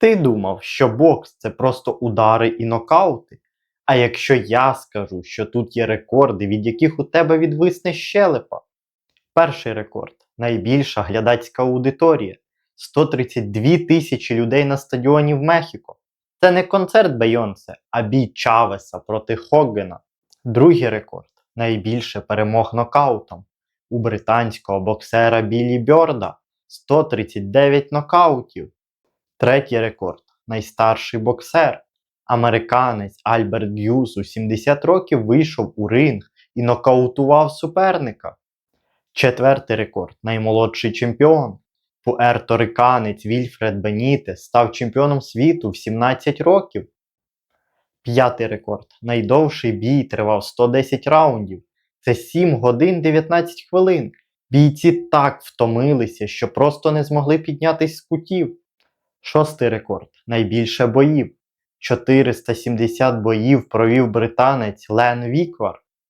Ти думав, що бокс це просто удари і нокаути? А якщо я скажу, що тут є рекорди, від яких у тебе відвисне щелепа? Перший рекорд найбільша глядацька аудиторія 132 тисячі людей на стадіоні в Мехіко. Це не концерт Бейонсе, а бій Чавеса проти Хоггена. Другий рекорд найбільше перемог нокаутом у британського боксера Біллі Бьорда 139 нокаутів. Третій рекорд найстарший боксер. Американець Альберт Д'юз у 70 років вийшов у ринг і нокаутував суперника. Четвертий рекорд наймолодший чемпіон. Пуерториканець Вільфред Беніте став чемпіоном світу в 17 років. П'ятий рекорд найдовший бій тривав 110 раундів. Це 7 годин 19 хвилин. Бійці так втомилися, що просто не змогли піднятись з кутів. Шостий рекорд найбільше боїв. 470 боїв провів британець Лен Віквар.